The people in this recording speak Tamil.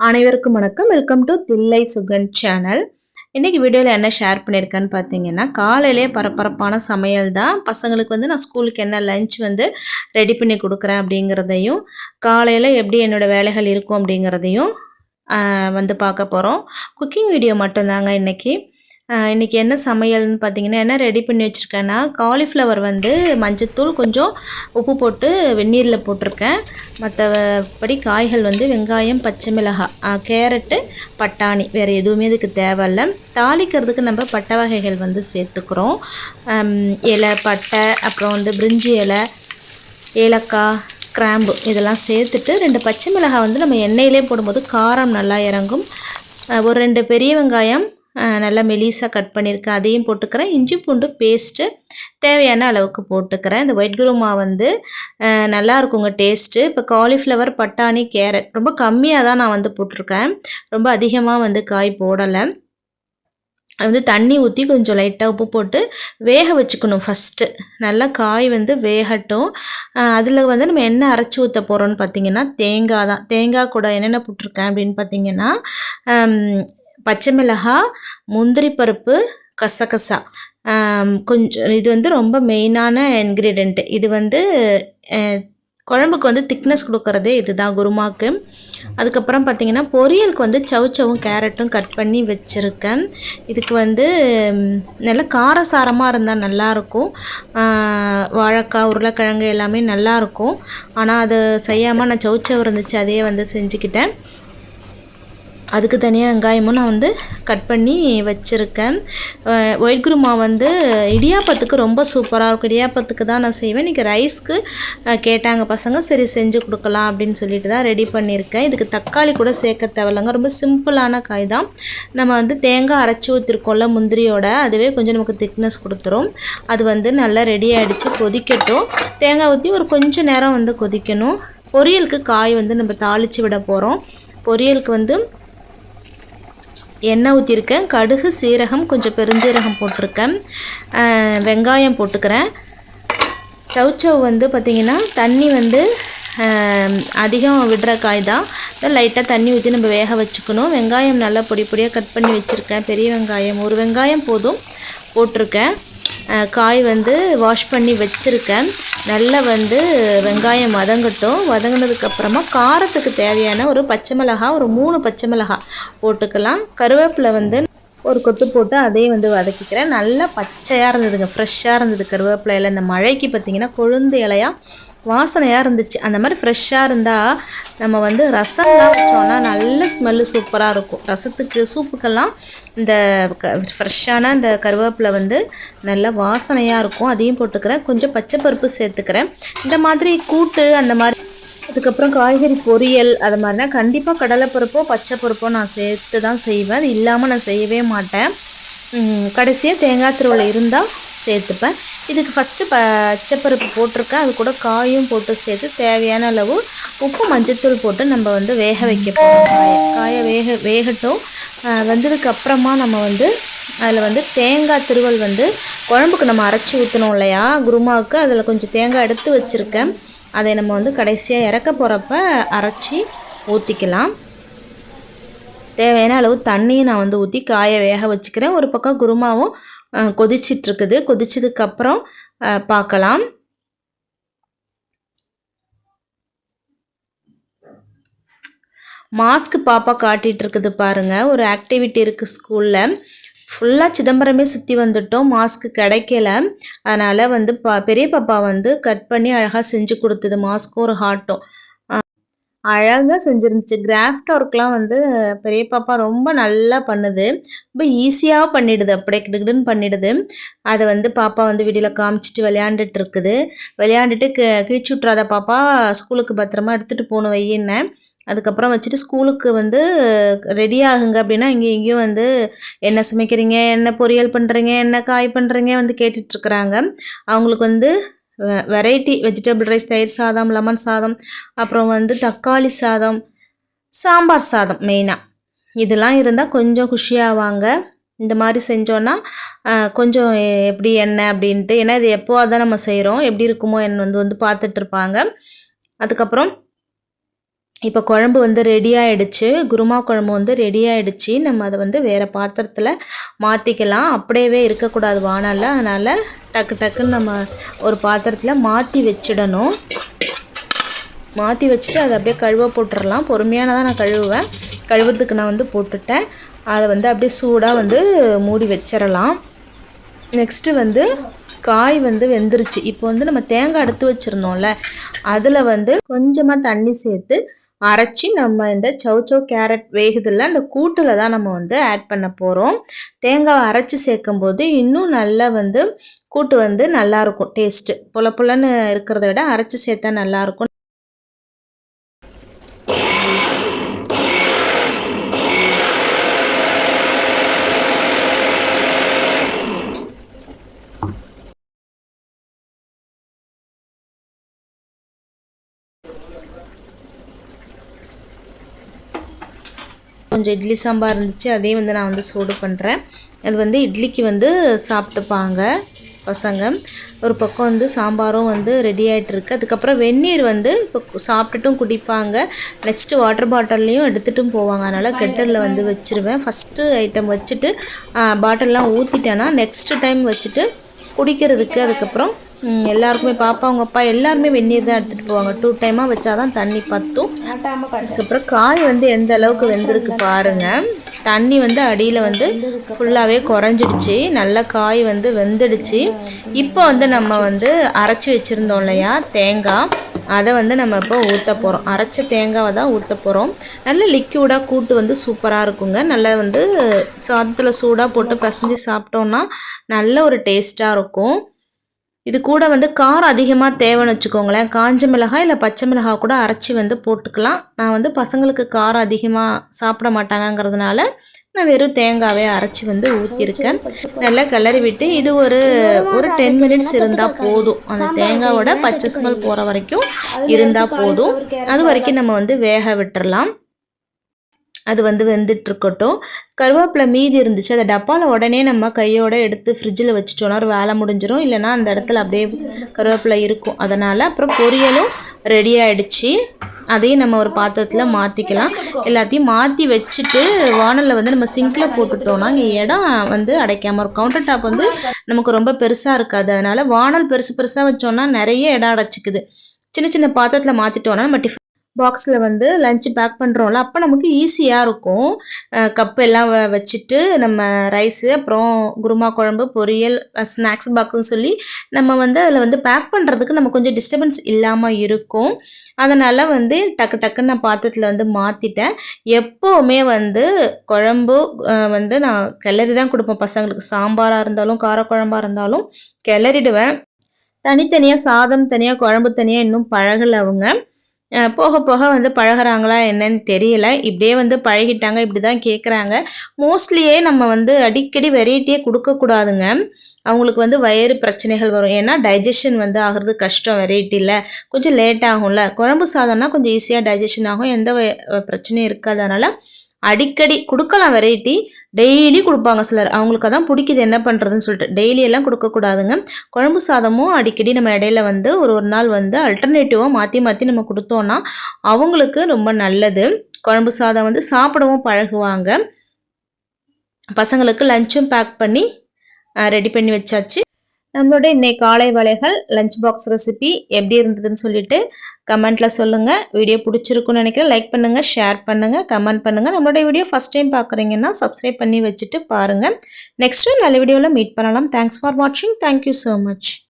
அனைவருக்கும் வணக்கம். Welcome to Thillai Sugan channel இன்றைக்கி வீடியோவில் என்ன ஷேர் பண்ணியிருக்கேன்னு பார்த்தீங்கன்னா காலையிலே பரபரப்பான சமையல் தான். பசங்களுக்கு வந்து நான் ஸ்கூலுக்கு என்ன லஞ்ச் வந்து ரெடி பண்ணி கொடுக்குறேன் அப்படிங்கிறதையும் காலையில் எப்படி என்னோடய வேலைகள் இருக்கும் அப்படிங்கிறதையும் வந்து பார்க்க போகிறோம் குக்கிங் வீடியோ மட்டும்தாங்க இன்றைக்கி இன்றைக்கி என்ன சமையல்னு பார்த்தீங்கன்னா என்ன ரெடி பண்ணி வச்சுருக்கேன்னா காலிஃப்ளவர் வந்து மஞ்சத்தூள் கொஞ்சம் உப்பு போட்டு வெந்நீரில் போட்டிருக்கேன். மற்றபடி காய்கள் வந்து வெங்காயம் பச்சை மிளகாய் கேரட்டு பட்டாணி வேறு எதுவுமே இதுக்கு தேவையில்ல. தாளிக்கிறதுக்கு நம்ம பட்டை வகைகள் வந்து சேர்த்துக்கிறோம். இலை பட்டை அப்புறம் வந்து பிரிஞ்சி இலை ஏலக்காய் கிராம்பு இதெல்லாம் சேர்த்துட்டு ரெண்டு பச்சை மிளகாய் வந்து நம்ம எண்ணெயிலே போடும்போது காரம் நல்லா இறங்கும். ஒரு ரெண்டு பெரிய வெங்காயம் நல்லா மெலிசாக கட் பண்ணியிருக்கேன் அதையும் போட்டுக்கிறேன். இஞ்சி பூண்டு பேஸ்ட்டு தேவையான அளவுக்கு போட்டுக்கிறேன். இந்த ஒயிட் குருமா வந்து நல்லாயிருக்குங்க நல்லா இருக்குங்க டேஸ்ட்டு இப்போ காலிஃப்ளவர் பட்டாணி கேரட் ரொம்ப கம்மியாக தான் நான் வந்து போட்டிருக்கேன். ரொம்ப அதிகமாக வந்து காய் போடலை. அது வந்து தண்ணி ஊற்றி கொஞ்சம் லைட்டாக உப்பு போட்டு வேக வச்சுக்கணும் ஃபஸ்ட்டு நல்லா காய் வந்து வேகட்டும். அதில் வந்து நம்ம என்ன அரைச்சி ஊற்ற போகிறோன்னு பார்த்தீங்கன்னா தேங்காய் தான். தேங்காய் கூட என்னென்ன போட்டிருக்கேன் அப்படின்னு பார்த்தீங்கன்னா பச்சை மிளகாய் முந்திரி பருப்பு கசகசா. கொஞ்சம் இது வந்து ரொம்ப மெயினான இன்க்ரீடியண்ட்டு இது வந்து குழம்புக்கு வந்து திக்னஸ் கொடுக்குறதே இதுதான் குருமாக்கு. அதுக்கப்புறம் பார்த்திங்கன்னா பொரியலுக்கு வந்து சவுச்சவும் கேரட்டும் கட் பண்ணி வச்சுருக்கேன். இதுக்கு வந்து நல்லா நல்ல காரசாரமாக இருந்தால் நல்லாயிருக்கும் வாழைக்காய் உருளைக்கிழங்கு எல்லாமே நல்லாயிருக்கும் ஆனால் அது செய்யாமல் நான் சவுச்சவு இருந்துச்சு அதையே வந்து செஞ்சுக்கிட்டேன். அதுக்கு தனியாக வெங்காயமும் நான் வந்து கட் பண்ணி வச்சுருக்கேன். ஒயிட் குருமா வந்து இடியாப்பத்துக்கு ரொம்ப சூப்பராக இருக்கும். இடியாப்பத்துக்கு தான் நான் செய்வேன். இன்றைக்கி ரைஸ்க்கு கேட்டாங்க பசங்க. சரி செஞ்சு கொடுக்கலாம் அப்படின்னு சொல்லிட்டு தான் ரெடி பண்ணியிருக்கேன். இதுக்கு தக்காளி கூட சேர்க்க தேவையில்லைங்க. ரொம்ப சிம்பிளான காய் தான் நம்ம வந்து தேங்காய் அரைச்சி ஊற்றிருக்கோம்ல முந்திரியோட அதுவே கொஞ்சம் நமக்கு திக்னஸ் கொடுத்துரும். அது வந்து நல்லா ரெடி ஆகிடுச்சு கொதிக்கட்டும். தேங்காய் ஊற்றி ஒரு கொஞ்சம் நேரம் வந்து கொதிக்கணும். பொரியலுக்கு காய் வந்து நம்ம தாளித்து விட போகிறோம் பொரியலுக்கு வந்து எண்ணெய் ஊற்றிருக்கேன் கடுகு சீரகம் கொஞ்சம் பெருஞ்சீரகம் போட்டிருக்கேன். வெங்காயம் போட்டுக்கிறேன். சவுச்சவ் வந்து பார்த்திங்கன்னா தண்ணி வந்து அதிகம் விடுற காய் தான். லைட்டாக தண்ணி ஊற்றி நம்ம வேக வச்சுக்கணும். வெங்காயம் நல்லா பொடி பொடியாக கட் பண்ணி வச்சுருக்கேன். பெரிய வெங்காயம் ஒரு வெங்காயம் போதும் போட்டிருக்கேன். காய் வந்து வாஷ் பண்ணி வச்சுருக்கேன். நல்லா வந்து வெங்காயம் வதங்கட்டும். வதங்கினதுக்கப்புறமா காரத்துக்கு தேவையான ஒரு பச்சை மிளகா ஒரு மூணு பச்சை மிளகா போட்டுக்கலாம். கருவேப்பிலை வந்து ஒரு கொத்து போட்டு அதையும் வந்து வதக்கிக்கிறேன். நல்லா பச்சையாக இருந்ததுங்க ஃப்ரெஷ்ஷாக இருந்தது கருவேப்பிலையில் இந்த மழைக்கு பார்த்திங்கன்னா கொழுந்து இலையா வாசனையாக இருந்துச்சு. அந்த மாதிரி ஃப்ரெஷ்ஷாக இருந்தால் நம்ம வந்து ரசம்லாம் வச்சோன்னா நல்ல ஸ்மெல்லு சூப்பராக இருக்கும். ரசத்துக்கு சூப்புக்கெல்லாம் இந்த க ஃப்ரெஷ்ஷான இந்த கருவேப்பிலை வந்து நல்ல வாசனையாக இருக்கும். அதையும் போட்டுக்கிறேன். கொஞ்சம் பச்சை பருப்பு சேர்த்துக்கிறேன். இந்த மாதிரி கூட்டு அந்த மாதிரி அதுக்கப்புறம் காய்கறி பொரியல் அது மாதிரினா கண்டிப்பாக கடலைப்பருப்போ பச்சை பருப்போ நான் சேர்த்து தான் செய்வேன் இல்லாமல் நான் செய்யவே மாட்டேன். கடைசியாக தேங்காய் திருவள்ளை இருந்தால் சேர்த்துப்பேன். இதுக்கு ஃபஸ்ட்டு பச்சைப்பருப்பு போட்டிருக்கேன். அது கூட காயும் போட்டு சேர்த்து தேவையான அளவு உப்பு மஞ்சத்தூள் போட்டு நம்ம வந்து வேக வைக்க போகிறோம் காயை காயை வேக வேகட்டும். வந்ததுக்கப்புறமா அப்புறமா நம்ம வந்து அதில் வந்து தேங்காய் திருவல் வந்து குழம்புக்கு நம்ம அரைச்சி ஊற்றணும் இல்லையா? குருமாவுக்கு அதில் கொஞ்சம் தேங்காய் எடுத்து வச்சுருக்கேன். அதை நம்ம வந்து கடைசியாக இறக்க போகிறப்ப அரைச்சி ஊற்றிக்கலாம் தேவையான அளவு தண்ணியும் நான் வந்து ஊற்றி காய வேக வச்சுக்கிறேன். ஒரு பக்கம் குருமாவும் கொதிச்சிட்ருக்குது. கொதிச்சிட்டு இருக்குது கொதிச்சதுக்கப்புறம் பார்க்கலாம் மாஸ்க் பாப்பா காட்டிகிட்டு இருக்குது பாருங்க. ஒரு ஆக்டிவிட்டி இருக்குது ஸ்கூலில். ஃபுல்லாக சிதம்பரமே சுற்றி வந்துட்டோம். மாஸ்க் கிடைக்கல. அதனால் வந்து பா பெரிய பாப்பா வந்து கட் பண்ணி அழகாக செஞ்சு கொடுத்தது. மாஸ்க்கும் ஒரு ஹார்ட்டும். அழகாக செஞ்சுருந்துச்சு. கிராஃப்ட் ஒர்க்லாம் வந்து பெரிய பாப்பா ரொம்ப நல்லா பண்ணுது. ரொம்ப ஈஸியாக பண்ணிடுது. அப்படியே கிடுகிடுன்னு பண்ணிடுது. அதை வந்து பாப்பா வந்து வீடியோவில் காமிச்சிட்டு விளையாண்டுட்டு இருக்குது விளையாண்டுட்டு கிழிச்சு விட்றாத பாப்பா ஸ்கூலுக்கு பத்திரமா எடுத்துகிட்டு போகணும் வையின்னேன் அதுக்கப்புறம் வச்சுட்டு ஸ்கூலுக்கு வந்து ரெடி ஆகுங்க அப்படின்னா இங்கே இங்கேயும் வந்து என்ன சமைக்கிறீங்க? என்ன பொரியல் பண்ணுறீங்க என்ன காய் பண்ணுறீங்க வந்து கேட்டுட்ருக்குறாங்க. அவங்களுக்கு வந்து வெரைட்டி வெஜிடபிள் ரைஸ் தயிர் சாதம் லெமன் சாதம் அப்புறம் வந்து தக்காளி சாதம் சாம்பார் சாதம் மெயினாக இதெல்லாம் இருந்தால் கொஞ்சம் குஷியாவாங்க. இந்த மாதிரி செஞ்சோன்னா கொஞ்சம் எப்படி என்ன அப்படின்ட்டு ஏன்னா இது எப்போவாக தான் நம்ம செய்கிறோம் எப்படி இருக்குமோ என்ன வந்து வந்து பார்த்துட்ருப்பாங்க அதுக்கப்புறம் இப்போ குழம்பு வந்து ரெடி ஆகிடுச்சு குருமா குழம்பு வந்து ரெடி ஆகிடுச்சு நம்ம அதை வந்து வேறு பாத்திரத்தில் மாற்றிக்கலாம் அப்படியே இருக்கக்கூடாது வானல்ல. அதனால் டக்கு டக்குன்னு நம்ம ஒரு பாத்திரத்தில் மாற்றி வச்சிடணும். மாற்றி வச்சுட்டு அதை அப்படியே கழுவ போட்டுடலாம் பொறுமையான தான் நான் கழுவுவேன். கழுவுறதுக்கு நான் வந்து போட்டுட்டேன். அதை வந்து அப்படியே சூடாக வந்து மூடி வச்சிடலாம். நெக்ஸ்ட்டு வந்து காய் வந்து வெந்துருச்சு. இப்போ வந்து நம்ம தேங்காய் எடுத்து வச்சுருந்தோம்ல அதில் வந்து கொஞ்சமாக தண்ணி சேர்த்து அரைச்சி நம்ம இந்த சௌச்சௌ கேரட் வேகுதில் அந்த கூட்டில் தான் நம்ம வந்து ஆட் பண்ண போகிறோம் தேங்காவை அரைச்சி சேர்க்கும் போது இன்னும் நல்லா வந்து கூட்டு வந்து நல்லாயிருக்கும் டேஸ்ட்டு புல புலன்னு இருக்கிறத விட அரைச்சி சேர்த்தா நல்லாயிருக்கும் கொஞ்சம் இட்லி சாம்பார் இருந்துச்சு அதையும் வந்து நான் வந்து சூடு பண்ணுறேன் அது வந்து இட்லிக்கு வந்து சாப்பிட்டுப்பாங்க பசங்க. ஒரு பக்கம் வந்து சாம்பாரும் வந்து ரெடி ஆகிட்டுருக்கு அதுக்கப்புறம் வெந்நீர் வந்து இப்போ சாப்பிட்டுட்டும் குடிப்பாங்க. நெக்ஸ்ட்டு வாட்டர் பாட்டில்லையும் எடுத்துகிட்டும் போவாங்க. அதனால் கெட்டலில் வந்து வச்சுருவேன். ஃபஸ்ட்டு ஐட்டம் வச்சுட்டு பாட்டில்லாம் ஊற்றிட்டேன்னா நெக்ஸ்ட்டு டைம் வச்சுட்டு குடிக்கிறதுக்கு அதுக்கப்புறம் எல்லாருக்குமே பாப்பா அவங்க அப்பா எல்லாருமே வெந்நீர் தான் எடுத்துகிட்டு போவாங்க. டூ டைமாக வச்சாதான் தண்ணி பற்றும் அதுக்கப்புறம் காய் வந்து எந்த அளவுக்கு வெந்திருக்கு பாருங்கள் தண்ணி வந்து அடியில் வந்து ஃபுல்லாகவே குறைஞ்சிடுச்சு. நல்ல காய் வந்து வெந்துடுச்சு. இப்போ வந்து நம்ம வந்து அரைச்சி வச்சுருந்தோம் இல்லையா தேங்காய். அதை வந்து நம்ம இப்போ ஊற்ற போகிறோம் அரைச்ச தேங்காவை தான் ஊற்ற போகிறோம் நல்ல லிக்யூடாக கூட்டு வந்து சூப்பராக இருக்குங்க. நல்லா வந்து சாதத்தில் சூடாக போட்டு பசைஞ்சு சாப்பிட்டோன்னா நல்ல ஒரு டேஸ்ட்டாக இருக்கும். இது கூட வந்து காரம் அதிகமாக தேவைன்னு வச்சுக்கோங்களேன். காஞ்ச மிளகாய் இல்லை பச்சை மிளகாய் கூட அரைச்சி வந்து போட்டுக்கலாம். நான் வந்து பசங்களுக்கு காரம் அதிகமாக சாப்பிட மாட்டாங்கங்கிறதுனால நான் வெறும் தேங்காவே அரைச்சி வந்து ஊற்றிருக்கேன் நல்லா கிளறி விட்டு இது ஒரு ஒரு டென் மினிட்ஸ் இருந்தால் போதும். அந்த தேங்காவோட பச்சை ஸ்மெல் போகிற வரைக்கும் இருந்தால் போதும். அது வரைக்கும் நம்ம வந்து வேக விட்டுறலாம். அது வந்து வெந்துட்டுருக்கட்டும். கருவேப்பிலை மீதி இருந்துச்சு. அதை டப்பாவில் உடனே நம்ம கையோடு எடுத்து ஃப்ரிட்ஜில் வச்சுட்டோன்னா ஒரு வேலை முடிஞ்சிடும் இல்லைனா அந்த இடத்துல அப்படியே கருவேப்பிலை இருக்கும். அதனால் அப்புறம் பொரியலும் ரெடி ஆகிடுச்சு அதையும் நம்ம ஒரு பாத்திரத்தில் மாற்றிக்கலாம் எல்லாத்தையும் மாற்றி வச்சுட்டு வானலில் வந்து நம்ம சிங்கில் போட்டுட்டோம்னா இங்கே இடம் வந்து அடைக்காமல் இருக்கும். கவுண்டர் டாப் வந்து நமக்கு ரொம்ப பெருசாக இருக்காது. அதனால் வானல் பெருசு பெருசாக வச்சோன்னா நிறைய இடம் அடைச்சிக்குது. சின்ன சின்ன பாத்திரத்தில் மாற்றிட்டோன்னா நம்ம டிஃபன் பாக்ஸில் வந்து லஞ்சு பேக் பண்ணுறோம்ல அப்போ நமக்கு ஈஸியாக இருக்கும். கப் எல்லாம் வச்சுட்டு நம்ம ரைஸு அப்புறம் குருமா குழம்பு பொரியல் ஸ்நாக்ஸ் பாக்ஸ்னு சொல்லி நம்ம வந்து அதில் வந்து பேக் பண்ணுறதுக்கு நம்ம கொஞ்சம் டிஸ்டர்பன்ஸ் இல்லாமல் இருக்கும். அதனால் வந்து டக்கு டக்குன்னு நான் பாத்திரத்தில் வந்து மாற்றிட்டேன் எப்போவுமே வந்து குழம்பு வந்து நான் கிளறி தான் கொடுப்பேன். பசங்களுக்கு சாம்பாராக இருந்தாலும் காரக்குழம்பாக இருந்தாலும் கிளறிடுவேன். தனித்தனியாக சாதம் தனியாக குழம்பு தனியாக இன்னும் பழகலை அவங்க. போக போக வந்து பழகிறாங்களா என்னன்னு தெரியல. இப்படியே வந்து பழகிட்டாங்க இப்படி தான் கேட்குறாங்க மோஸ்ட்லியே நம்ம வந்து அடிக்கடி வெரைட்டியே கொடுக்கக்கூடாதுங்க அவங்களுக்கு வந்து வயிறு பிரச்சனைகள் வரும். ஏன்னா டைஜஷன் வந்து ஆகிறது கஷ்டம் வெரைட்டியில் கொஞ்சம் லேட் ஆகும்ல. குழம்பு சாதம்னா கொஞ்சம் ஈஸியாக டைஜஷன் ஆகும். எந்த பிரச்சனையும் இருக்காது. அதனால் அடிக்கடி கொடுக்கலாம் வெரைட்டி டெய்லி கொடுப்பாங்க சிலர். அவங்களுக்கு அதான் பிடிக்குது என்ன பண்ணுறதுன்னு சொல்லிட்டு. டெய்லி எல்லாம் கொடுக்கக்கூடாதுங்க குழம்பு சாதமும் அடிக்கடி நம்ம இடையில வந்து ஒரு ஒரு நாள் வந்து அல்டர்னேட்டிவாக மாற்றி மாற்றி நம்ம கொடுத்தோன்னா அவங்களுக்கு ரொம்ப நல்லது. குழம்பு சாதம் வந்து சாப்பிடவும் பழகுவாங்க. பசங்களுக்கு லஞ்சும் பேக் பண்ணி ரெடி பண்ணி வச்சாச்சு. நம்மளுடைய இன்னைக்கு காலை வலைகள் லஞ்ச் பாக்ஸ் ரெசிபி எப்படி இருந்ததுன்னு சொல்லிட்டு கமெண்ட்டில் சொல்லுங்கள் வீடியோ பிடிச்சிருக்குன்னு நினைக்கிறேன். லைக் பண்ணுங்கள் ஷேர் பண்ணுங்கள் கமெண்ட் பண்ணுங்கள் நம்மளோட வீடியோ ஃபஸ்ட் டைம் பார்க்குறீங்கன்னா சப்ஸ்கிரைப் பண்ணி வச்சுட்டு பாருங்கள் நெக்ஸ்ட்டு நல்ல வீடியோவில் மீட் பண்ணலாம். தேங்க்ஸ் ஃபார் வாட்சிங் தேங்க்யூ ஸோ மச்